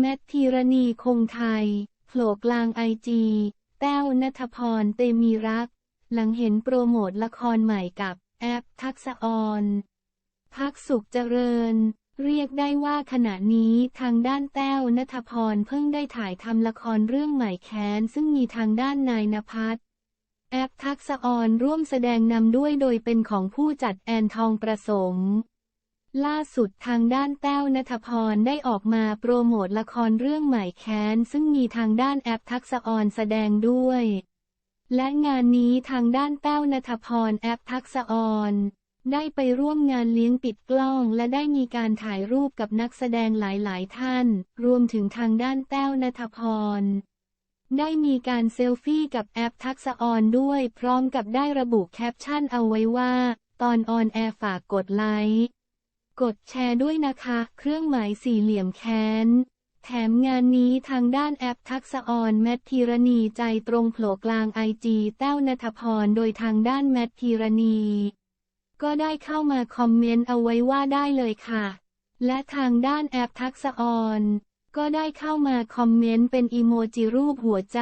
แมทธีรณีคงไทยโผล่กลางไอจีแต้วนัทพรเตมีรัก หลังเห็นโปรโมทละครใหม่กับแอปทักษออนพักสุขเจริญ เรียกได้ว่าขณะนี้ทางด้านแต้วนัทพรเพิ่งได้ถ่ายทำละครเรื่องใหม่แค้น ซึ่งมีทางด้านนายนภัสแอปทักษออนร่วมแสดงนำด้วยโดยเป็นของผู้จัดแอนทองประสม ล่าสุดทางด้านแต้วนัทพรได้ออกมาโปรโมทละครเรื่องใหม่แค้น ซึ่งมีทางด้านแอปทักษออนแสดงด้วย และงานนี้ทางด้านแต้วนัทพรแอปทักษออนได้ไปร่วมงานเลี้ยงปิดกล้องและได้มีการถ่ายรูปกับนักแสดงหลายๆ ท่าน รวมถึงทางด้านแต้วนัทพร ได้มีการเซลฟี่กับแอปทักษออนด้วย พร้อมกับได้ระบุแคปชั่นเอาไว้ว่า ตอนออนแอร์ฝากกดไลค์ กดแชร์ด้วยนะคะ เครื่องหมายสี่เหลี่ยมแค้น แถมงานนี้ทางด้านแอปทักษออนแมทพีรณีใจตรงโผล่กลางไอจีแต้วนัทพรโดยทางด้านแมทพีรณี ก็ได้เข้ามาคอมเมนต์เอาไว้ว่าได้เลยค่ะ และทางด้านแอปทักษออนก็ได้เข้ามาคอมเมนต์เป็นอีโมจิรูปหัวใจ